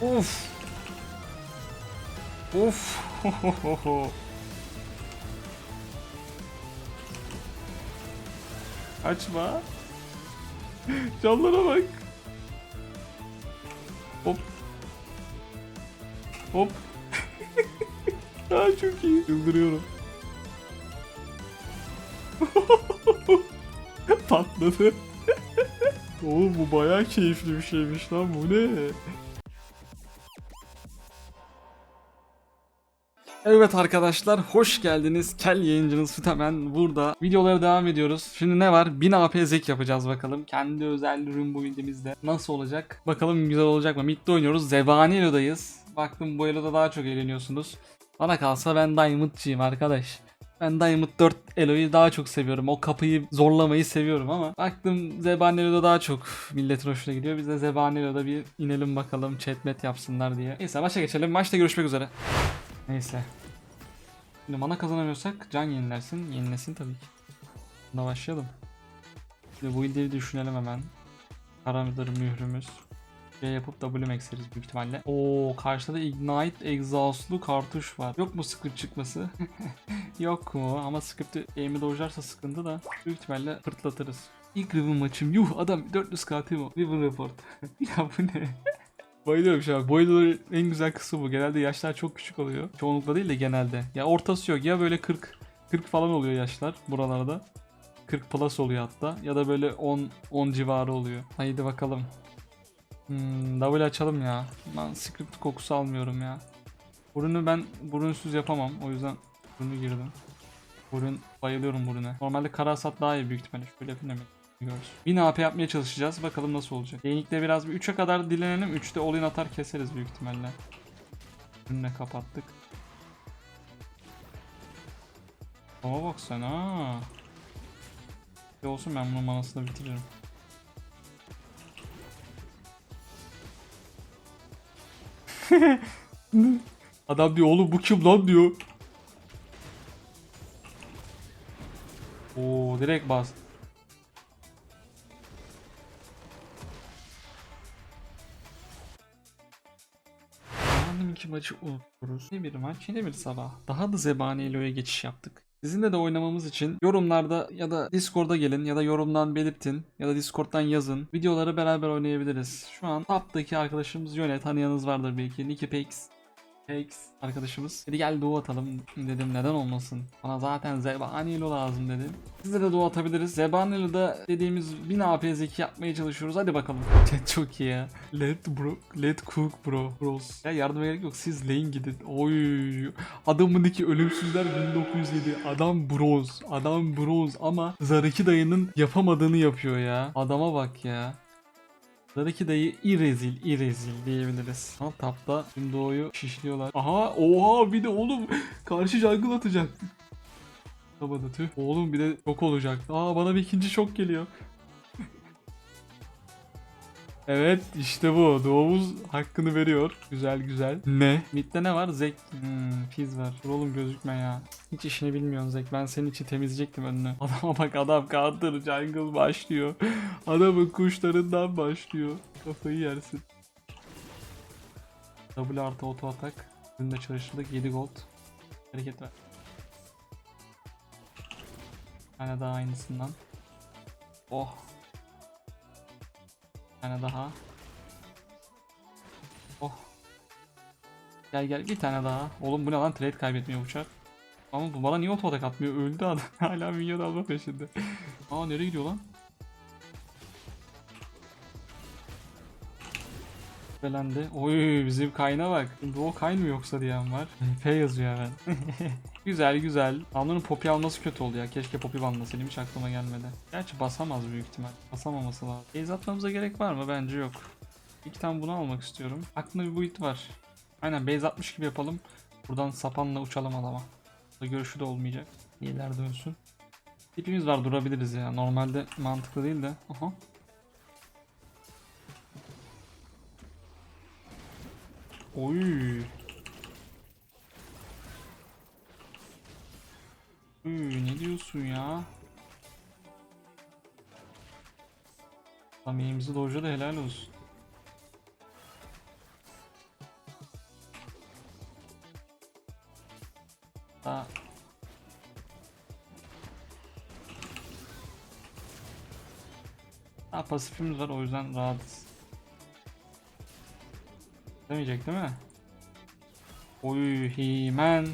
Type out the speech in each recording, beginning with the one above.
Of. Of. Kaçma. Canlara bak. Hop. Hop. Aa çok iyi. Yıldırıyorum. Patladı. Oğlum bu bayağı keyifli bir şeymiş lan bu ne? Evet arkadaşlar hoş geldiniz. Kel yayıncınız Sütemen burada. Videolara devam ediyoruz. Şimdi ne var? 1000 AP zek yapacağız bakalım. Kendi özel ürün bu videomuzda. Nasıl olacak? Bakalım güzel olacak mı? Mid'de oynuyoruz. Zebani Elo'dayız. Baktım bu Elo'da daha çok eğleniyorsunuz. Bana kalsa ben Diamond'cıyım arkadaş. Ben Diamond 4 Elo'yu daha çok seviyorum. O kapıyı zorlamayı seviyorum ama baktım Zebani Elo'da daha çok milletin hoşuna gidiyor. Biz de Zebani Elo'da bir inelim bakalım chatmet yapsınlar diye. Neyse başa geçelim. Maçta görüşmek üzere. Neyse. Şimdi mana kazanamıyorsak can yenilersin. Yenilesin tabii ki. Buna başlayalım. Şimdi bu ildeyi düşünelim hemen. Karamıdır mührümüz. Şey yapıp W maxleriz büyük ihtimalle. Oo karşıda da Ignite Exhaust'lu kartuş var. Yok mu script çıkması? Yok mu? Ama script'i aim'i dojlarsa sıkıntı da büyük ihtimalle fırtlatırız. İlk Riven maçım. Yuh adam 400 KT bu. Riven Report. ya bu ne? Bayılıyorum şu an. Boiler'ın en güzel kısmı bu. Genelde yaşlar çok küçük oluyor. Çoğunlukla değil de genelde. Ya ortası yok. Ya böyle 40 40 falan oluyor yaşlar buralarda. 40 plus oluyor hatta. Ya da böyle 10 10 civarı oluyor. Haydi bakalım. Hmm, double açalım ya. Ben script kokusu almıyorum ya. Burunu ben burunsuz yapamam. O yüzden burunu girdim. Burun bayılıyorum buruna. Normalde karasat daha iyi büyük ihtimalle. Şöyle yapayım 1000 AP yapmaya çalışacağız. Bakalım nasıl olacak. Yenilikte biraz bir 3'e kadar dilenelim. 3'te all-in atar keseriz büyük ihtimalle. Önüne kapattık. Ama bak sen ha. Bir olsun ben bunun manasını bitiririm. Adam diyor oğlum bu kim lan diyor. Oo direkt bas. İki maçı unutuyoruz. Ne bir maç yine bir sabah. Daha da Zebani Elo'ya geçiş yaptık. Sizinle de oynamamız için yorumlarda ya da Discord'a gelin ya da yorumdan belirtin ya da Discord'dan yazın. Videoları beraber oynayabiliriz. Şu an taptaki arkadaşımız Yöne tanıyanız vardır belki. Nicky Pex arkadaşımız. Dedi gel duo atalım dedim neden olmasın. Bana zaten Zebanilo lazım dedi. Size de duo atabiliriz. Zebanilo'da dediğimiz 1000 AP zeki yapmaya çalışıyoruz. Hadi bakalım. Chat çok iyi ya. Let bro, let cook bro. Bros. Ya yardıma gerek yok. Siz lane gidin. Oy. Adamın iki ölümsüzler 1907. Adam bronz. Adam bronz ama Zaraki dayının yapamadığını yapıyor ya. Adama bak ya. Zaraki dayı irezil irezil diyebiliriz. Ama tapta doğuyu şişliyorlar. Aha oha bir de oğlum karşı jungle atacak. Tabanı tüh. Oğlum bir de çok olacak. Aa bana bir ikinci şok geliyor. Evet işte bu. Doğumuz hakkını veriyor. Güzel güzel. Ne? Mid'de ne var? Zek. Hmm, Fizz var. Dur oğlum gözükme ya. Hiç işini bilmiyorsun Zek. Ben senin için temizleyecektim önünü. Adama bak adam counter jungle başlıyor. Adamın kuşlarından başlıyor. Kafayı yersin. W artı auto atak. Üründe çalıştırdık. 7 gold. Hareket ver. Bir tane daha aynısından. Oh. Bir tane daha. Oh. Gel gel bir tane daha. Oğlum bu ne lan trade kaybetmiyor uçak. Ama bu bana niye otomatik atmıyor? Öldü adam. Hala minyon alma peşinde. Aa nereye gidiyor lan? Belendi. Oy bizim kayna bak. Bu o mı yoksa diyen var. P yazıyor hemen. güzel güzel. Anların popi alması kötü oldu ya. Keşke popi banlasaydım hiç aklıma gelmedi. Gerçi basamaz büyük ihtimal. Basamaması lazım. Base atmamıza gerek var mı? Bence yok. İki tane bunu almak istiyorum. Aklımda bir build var. Aynen base atmış gibi yapalım. Buradan sapanla uçalım adama. Burada görüşü de olmayacak. İyiler dönsün. Tipimiz var durabiliriz ya. Normalde mantıklı değil de. Aha. Oy. Oy ne diyorsun ya? Tam iyimizi doja da helal olsun. Ha. Ha pasifimiz var o yüzden rahatız. Demeyecek değil mi? Oy He-Man.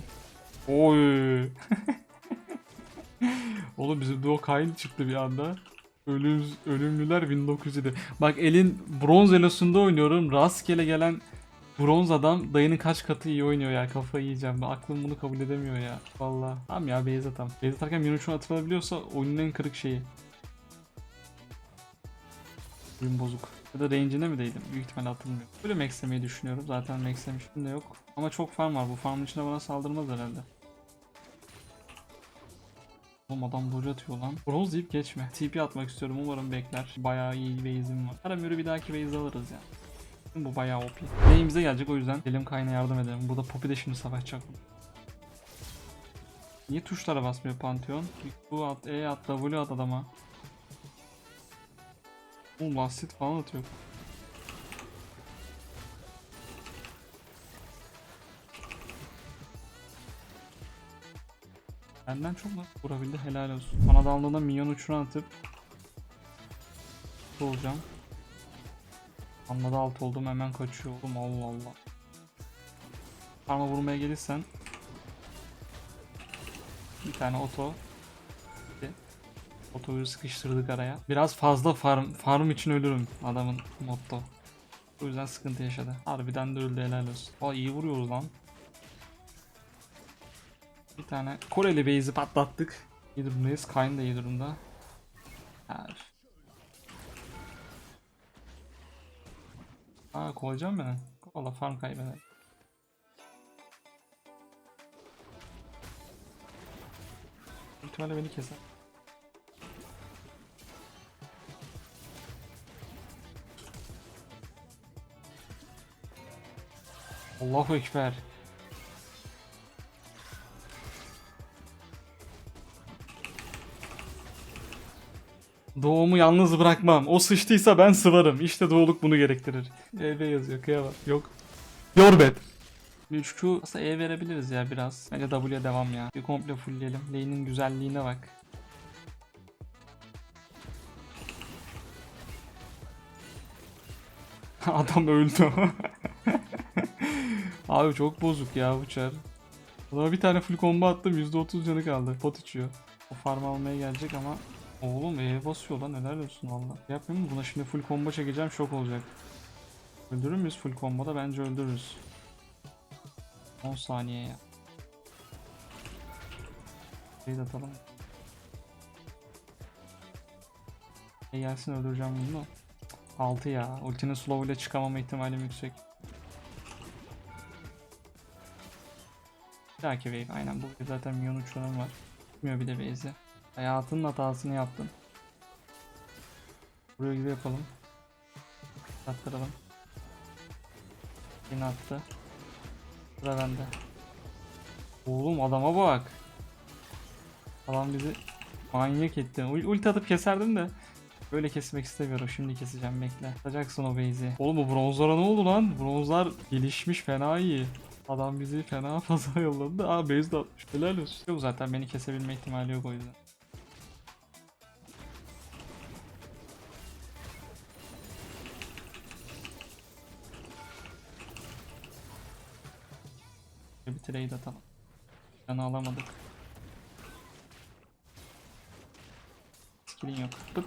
Oy. Oğlum bizim Duo Kayn çıktı bir anda. Ölüm, ölümlüler 1907. Bak elin bronz elosunda oynuyorum. Rastgele gelen bronz adam dayının kaç katı iyi oynuyor ya. Kafayı yiyeceğim. Ben aklım bunu kabul edemiyor ya. Vallahi. Tamam ya base atam. Base atarken Minotaur'u atılabiliyorsa oyunun en kırık şeyi. Oyun bozuk. Ya da range'ine mi değdim? Büyük ihtimalle atılmıyor. Böyle maxlemeyi düşünüyorum. Zaten maxlemişim de yok. Ama çok farm var. Bu farmın içinde bana saldırmaz herhalde. Oğlum adam dodge atıyor lan. Bronz deyip geçme. TP atmak istiyorum. Umarım bekler. Bayağı iyi base'im var. Aramıyor'u bir dahaki base alırız ya. Bu bayağı OP. Lane'imize gelecek o yüzden. Elim kayna yardım edelim. Burada Poppy de şimdi savaşacak. Niye tuşlara basmıyor Pantheon? Bu at, E at, W at adama. Oğlum lastit falan atıyor. Benden çok mu vurabildi helal olsun. Bana daldığında minyon uçuna atıp olacağım. Anladı alt oldum hemen kaçıyor oğlum Allah Allah. Parma vurmaya gelirsen bir tane oto Otoyu sıkıştırdık araya. Biraz fazla farm, farm için ölürüm adamın motto. O yüzden sıkıntı yaşadı. Harbiden de öldü helal olsun. Aa iyi vuruyoruz lan. Bir tane Koreli base'i patlattık. İyi durumdayız. Kayn da iyi durumda. Üf. Aa kovacağım beni. Valla farm kaybeder. İhtimalle beni keser. Allahu Ekber. Doğumu yalnız bırakmam. O sıçtıysa ben sıvarım. İşte doğuluk bunu gerektirir. EV yazıyor kıyamam. Yok. Yorbet. 3Q aslında E verebiliriz ya biraz. Bence W'ye devam ya. Bir komple fullleyelim. Lane'in güzelliğine bak. Adam öldü. Abi çok bozuk ya bu çar. Adama bir tane full combo attım %30 canı kaldı. Pot içiyor. O farm almaya gelecek ama Oğlum E basıyor lan neler diyorsun valla. Yapmayayım mı? Buna şimdi full combo çekeceğim şok olacak. Öldürür müyüz full comboda? Bence öldürürüz. 10 saniye ya. Şey de atalım. E gelsin öldüreceğim bunu. 6 ya. Ultinin slow ile çıkamama ihtimalim yüksek. Dahaki wave aynen bu zaten milyon uçurum var. Bilmiyor bir de base'i. Hayatının hatasını yaptın. Buraya gibi yapalım. Attıralım. Yine attı. Sıra bende. Oğlum adama bak. Adam bizi manyak etti. Ul ulti atıp keserdim de. Böyle kesmek istemiyorum. Şimdi keseceğim bekle. Atacaksın o base'i. Oğlum bu bronzlara ne oldu lan? Bronzlar gelişmiş fena iyi. Adam bizi fena fazla yolladı. Aa base de atmış. Helal olsun. Yok zaten beni kesebilme ihtimali yok o yüzden. Bir trade atalım. Canı alamadık. Skillin yok. Pıt.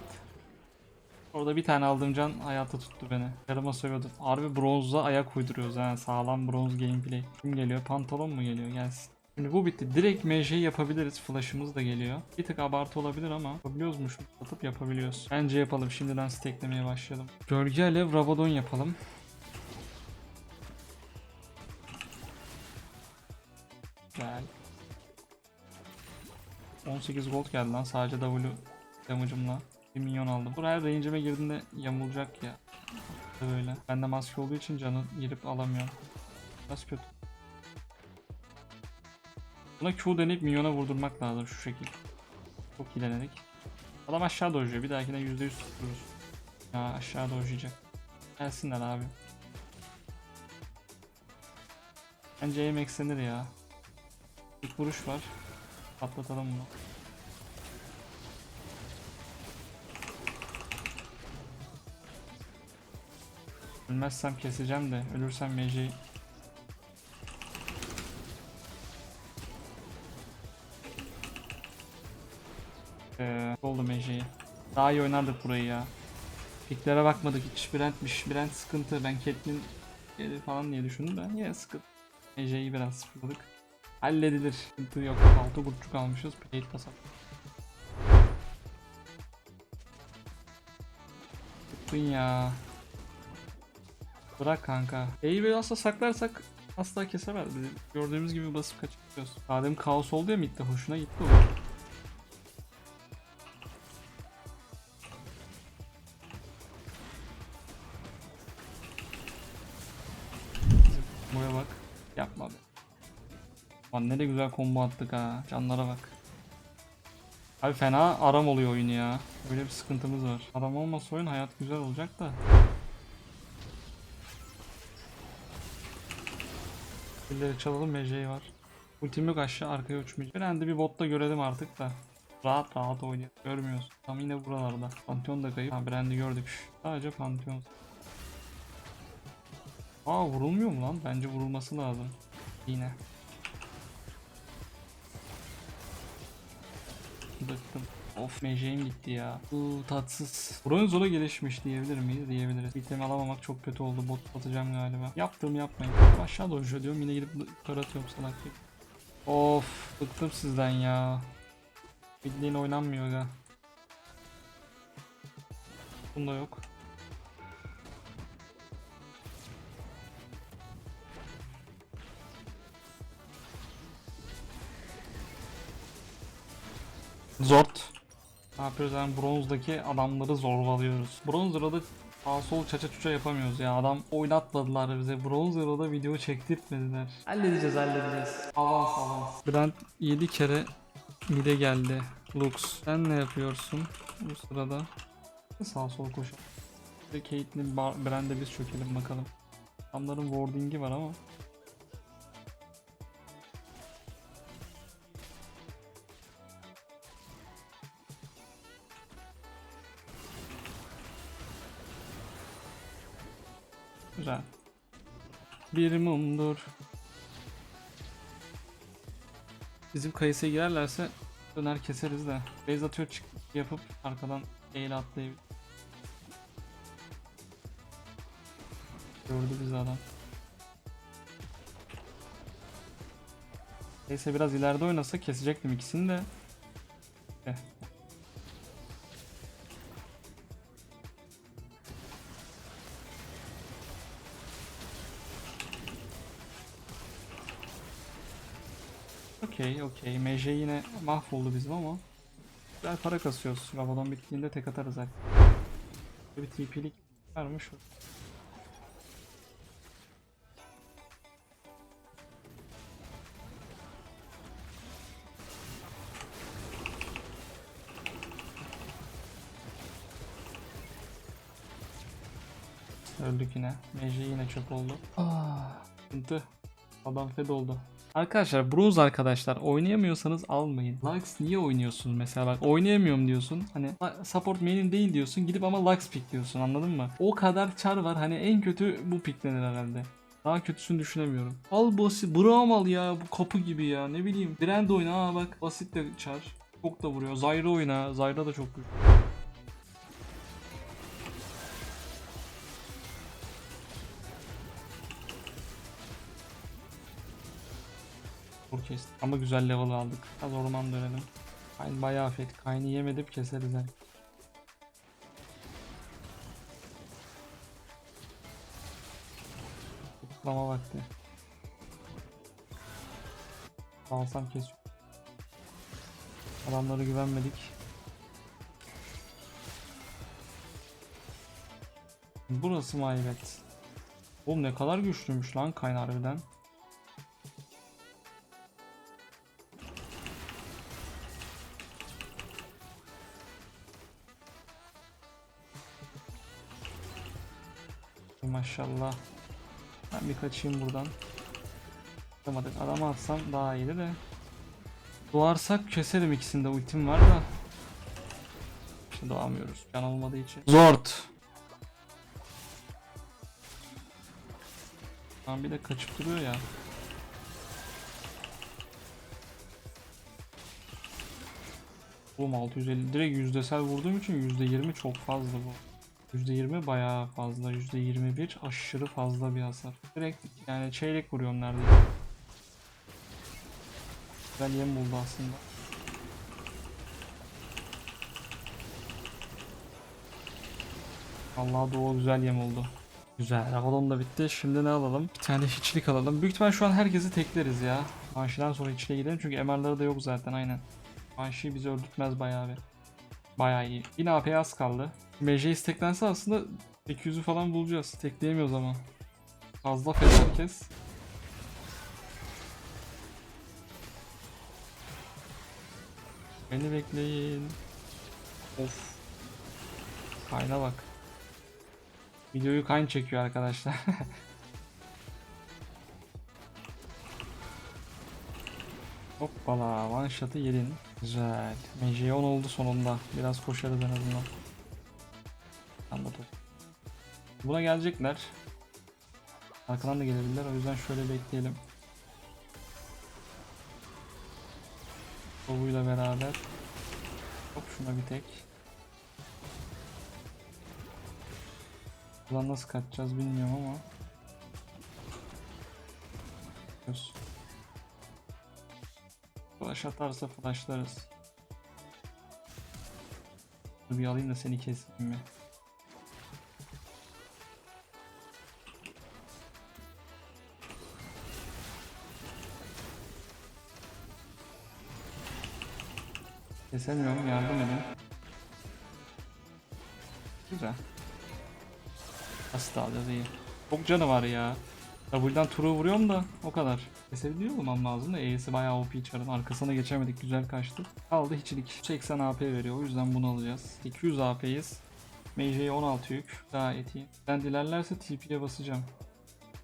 Orada bir tane aldığım can hayata tuttu beni. Yarıma sövüyordu. Harbi bronzla ayak uyduruyoruz ha. Sağlam bronz gameplay. Kim geliyor? Pantolon mu geliyor? Gelsin. Şimdi bu bitti. Direkt MJ'yi yapabiliriz. Flash'ımız da geliyor. Bir tık abartı olabilir ama yapabiliyoruz mu? Atıp yapabiliyoruz. Bence yapalım. Şimdiden stacklemeye başlayalım. Gölge Alev Rabadon yapalım. Güzel. 18 gold geldi lan sadece W damage'ımla. 1 milyon aldım. Buraya range'ime girdiğinde yamulacak ya. Böyle. Bende maske olduğu için canı girip alamıyorum. Nasıl kötü. Buna Q deneyip milyona vurdurmak lazım şu şekil. Çok iyi denedik. Adam aşağı dojluyor. Bir dahakine %100 tuturuz. Ya aşağı dojlayacak. Gelsinler abi. Bence aim eksenir ya. İlk vuruş var. Patlatalım bunu. Ölmezsem keseceğim de ölürsem meceyi Ee, oldu meceyi. Daha iyi oynardık burayı ya. Piklere bakmadık hiç. Brent'miş. Brent sıkıntı. Ben Caitlyn gelir falan diye düşündüm de yine sıkıntı. Meceyi biraz sıfırladık. Halledilir. Sıkıntı yok. 6 kurtçuk almışız. Plate basalım. Tuttun ya. Bırak kanka. E'yi böyle asla saklarsak asla kesemez. Gördüğümüz gibi basıp kaçıyoruz. Adem kaos oldu ya midde hoşuna gitti o. Buraya bak. Yapma be. Lan ne de güzel combo attık ha. Canlara bak. Abi fena aram oluyor oyun ya. Böyle bir sıkıntımız var. Aram olmasa oyun hayat güzel olacak da. Birileri çalalım MJ var. Ultim yok aşağı arkaya uçmayacak. Bir anda bir botta görelim artık da. Rahat rahat oynayalım. Görmüyoruz. Tam yine buralarda. Pantheon da kayıp. Ha Brand'i gördük. Sadece Pantheon. Aa vurulmuyor mu lan? Bence vurulması lazım. Yine. Bıktım. Of meceğim gitti ya. Bu tatsız. Bronzola gelişmiş diyebilir miyiz? Diyebiliriz. İtem alamamak çok kötü oldu. Bot atacağım galiba. Yaptığımı yapmayın. Aşağı doğru diyorum. Yine gidip yukarı atıyorum salak gibi. Of bıktım sizden ya. Bildiğin oynanmıyor ga. Bunda yok. Zort. Ne yapıyoruz yani bronzdaki adamları zorbalıyoruz. Bronz Hero'da sağ sol çaça çuça yapamıyoruz ya. Adam oynatmadılar bize. Bronz Hero'da video çektirtmediler. Halledeceğiz halledeceğiz. Avans avans. Brand 7 kere mide geldi. Lux. Sen ne yapıyorsun bu sırada? Sağ sol. Ve Caitlyn Brand'e biz çökelim bakalım. Adamların warding'i var ama. Bir mumdur. Bizim kayısıya girerlerse döner keseriz de. Base atıyor çık yapıp arkadan eğil atlayıp. Gördü bizi adam. Neyse biraz ileride oynasa kesecektim ikisini de. Eh. Okey okey. MJ yine mahvoldu bizim ama güzel para kasıyoruz. Rabadon bittiğinde tek atarız artık. Bir TP'lik varmış. Öldük yine. MJ yine çöp oldu. Ah, sıkıntı. Adam fed oldu. Arkadaşlar Bruce arkadaşlar oynayamıyorsanız almayın. Lux niye oynuyorsun mesela bak oynayamıyorum diyorsun. Hani "La- support main'in değil diyorsun gidip ama Lux pick diyorsun anladın mı? O kadar çar var hani en kötü bu picklenir herhalde. Daha kötüsünü düşünemiyorum. Al basit. Braum al ya. Bu kapı gibi ya. Ne bileyim. Brand oyna. Bak. Basit de çar. Çok da vuruyor. Zyra oyna. Zyra da çok güçlü. Kestik. Ama güzel level aldık. Az orman dönelim. Kayn bayağı fet. Kayn'ı yemedip keseriz her. Kutlama vakti. Alsam kes. Adamlara güvenmedik. Burası mı evet? Oğlum ne kadar güçlüymüş lan Kayn harbiden. Maşallah. Ben bir kaçayım buradan. Yapamadık. Adamı atsam daha iyiydi de. Doğarsak keserim ikisinde ultim var da. İşte doğamıyoruz. Can olmadığı için. Zord. Lan bir de kaçıp duruyor ya. Oğlum 650 direkt yüzdesel vurduğum için %20 çok fazla bu. %20 bayağı fazla. %21 aşırı fazla bir hasar. Direkt yani çeyrek vuruyorum neredeyse. Güzel yem buldu aslında. Allah doğu güzel yem oldu. Güzel. Avalon da bitti. Şimdi ne alalım? Bir tane hiçlik alalım. Büyük ihtimal şu an herkesi tekleriz ya. Banshie'den sonra hiçliğe gidelim çünkü MR'ları da yok zaten aynen. Banshie bizi öldürtmez bayağı bir. Bayağı iyi. Yine AP az kaldı. MJ isteklense aslında 800'ü falan bulacağız. Tekleyemiyoruz ama. Fazla feda kes. Beni bekleyin. Of. Kayna bak. Videoyu kayn çekiyor arkadaşlar. Hoppala one shot'ı yedin. Güzel. MJ 10 oldu sonunda. Biraz koşarız en azından. Anladım. Buna gelecekler. Arkadan da gelebilirler o yüzden şöyle bekleyelim. Kovuyla beraber. Hop şuna bir tek. Buradan nasıl kaçacağız bilmiyorum ama. Gidiyoruz. Flash atarsa flashlarız. Bir alayım da seni keseyim mi? Kesemiyorum yardım edin. Güzel. Nasıl da iyi. Çok canı var ya. W'dan turu vuruyorum da o kadar. Kesebiliyor olmam lazım da E'si bayağı OP çarın. Arkasına geçemedik güzel kaçtı. Kaldı hiçlik. 80 AP veriyor o yüzden bunu alacağız. 200 AP'yiz. Mage'ye 16 yük. Gayet iyi. Ben dilerlerse TP'ye basacağım.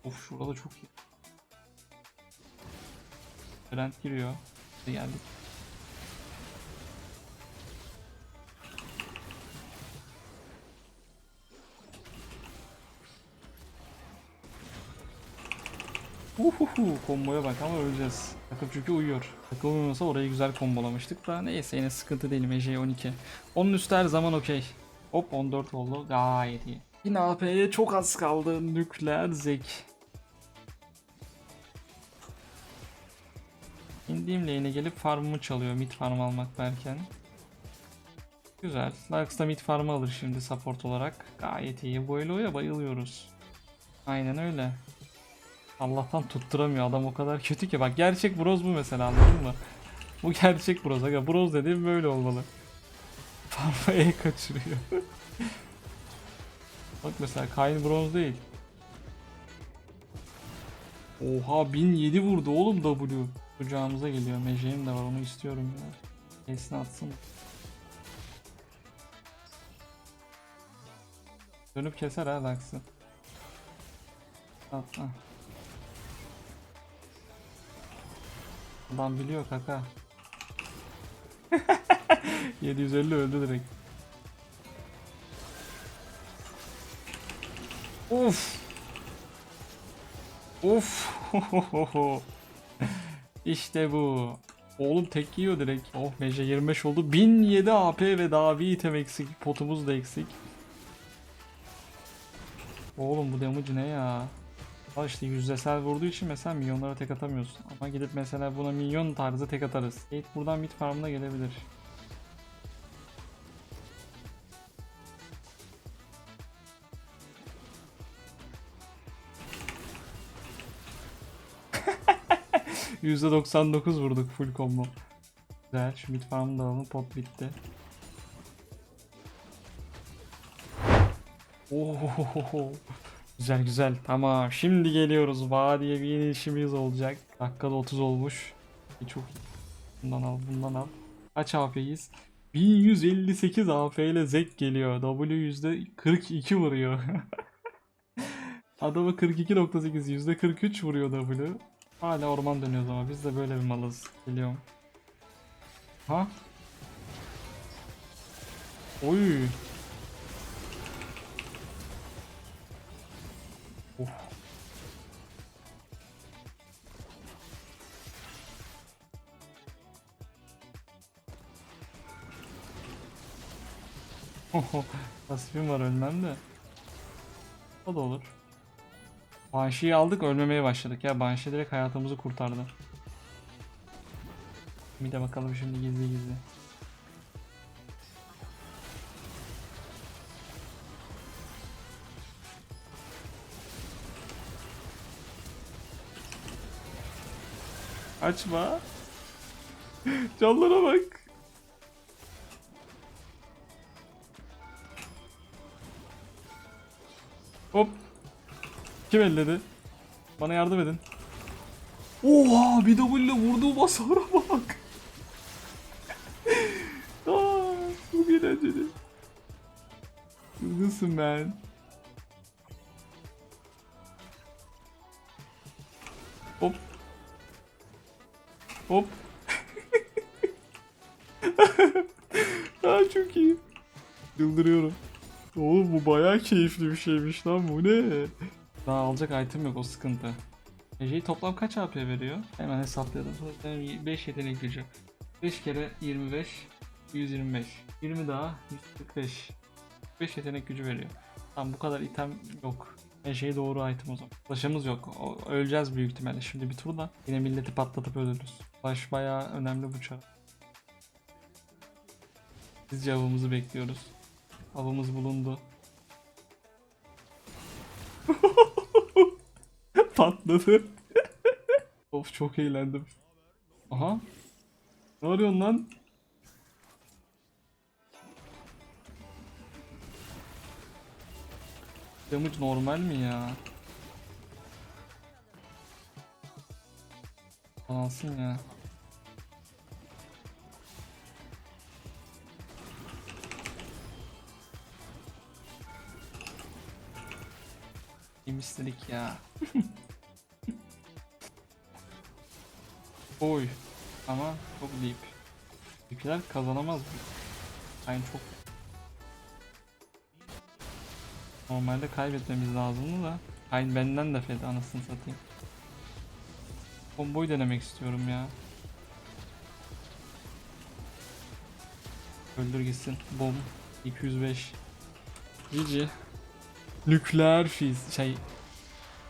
Of şurada çok iyi. Brent giriyor. Geldik. Uhuhu komboya bak ama öleceğiz. Takım çünkü uyuyor. Takım uyumasa orayı güzel kombolamıştık da neyse yine sıkıntı değil MJ 12. Onun üstü her zaman okey. Hop 14 oldu gayet iyi. Yine AP'ye çok az kaldı nükleer zek. İndiğim lane'e gelip farmımı çalıyor mid farm almak derken. Güzel. Lux da mid farmı alır şimdi support olarak. Gayet iyi. Bu Elo'ya bayılıyoruz. Aynen öyle. Allah'tan tutturamıyor adam o kadar kötü ki. Bak gerçek bronz bu mesela anladın mı? Bu gerçek bronz. Aga bronz dediğim böyle olmalı. Farma'ya kaçırıyor. Bak mesela Kayn bronz değil. Oha 1007 vurdu oğlum W. Kucağımıza geliyor. Meceğim de var onu istiyorum ya. Kesin atsın. Dönüp keser ha Lux'ı. At, ah. Adam biliyor kaka. 750 öldü direkt. Of. Of. işte bu. Oğlum tek yiyor direkt. Oh Meje 25 oldu. 1007 AP ve daha bir item eksik. Potumuz da eksik. Oğlum bu damage ne ya? Al işte yüzdesel vurduğu için mesela milyonlara tek atamıyorsun. Ama gidip mesela buna milyon tarzı tek atarız. Kate buradan mid farmına gelebilir. %99 vurduk full combo. Güzel şu mid farmı da alalım pot bitti. Ohohoho. Güzel güzel. Tamam. Şimdi geliyoruz. Vadiye bir yeni işimiz olacak. Dakikada 30 olmuş. İyi, Çok iyi. Bundan al, bundan al. Kaç AP'yiz? 1158 AP ile Zek geliyor. W %42 vuruyor. Adamı 42.8 %43 vuruyor W. Hala orman dönüyoruz ama biz de böyle bir malız. Geliyorum. Ha? Oy. Nasibim var ölmem de. O da olur. Banshee'yi aldık ölmemeye başladık ya. Banshee direkt hayatımızı kurtardı. Bir de bakalım şimdi gizli gizli. Açma. Canlara bak. Kim elledi? Bana yardım edin. Oha bir ile vurduğu basara bak. Aa, çok eğlenceli. Nasılsın ben? Hop. Hop. Aa, çok iyi. Yıldırıyorum. Oğlum bu bayağı keyifli bir şeymiş lan bu ne? Daha alacak item yok o sıkıntı. Ece'yi toplam kaç AP veriyor? Hemen hesaplayalım. 5 yetenek gücü. 5 kere 25, 125. 20 daha 145. 5 yetenek gücü veriyor. Tamam bu kadar item yok. Ece'yi doğru item o zaman. Flash'ımız yok. O- öleceğiz büyük ihtimalle şimdi bir turda. Yine milleti patlatıp ölürüz. Flash bayağı önemli bu çar. Biz avımızı bekliyoruz. Avımız bulundu. Patladı. of çok eğlendim. Aha. Ne arıyorsun lan? Damage normal mi ya? Alsın ya. Kim istedik ya? Oy. Ama çok deep. Deep'ler kazanamaz. Mı? Yani çok Normalde kaybetmemiz lazımdı da. Kayn benden de fed anasını satayım. Komboyu denemek istiyorum ya. Öldür gitsin. Bom. 205 GG Nükleer fiz şey.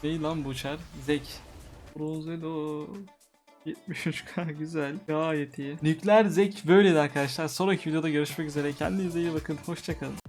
Değil lan bu çar Zek. Rosedo 73k güzel. Gayet iyi. Nükleer zek böyleydi arkadaşlar. Sonraki videoda görüşmek üzere. Kendinize iyi bakın. Hoşçakalın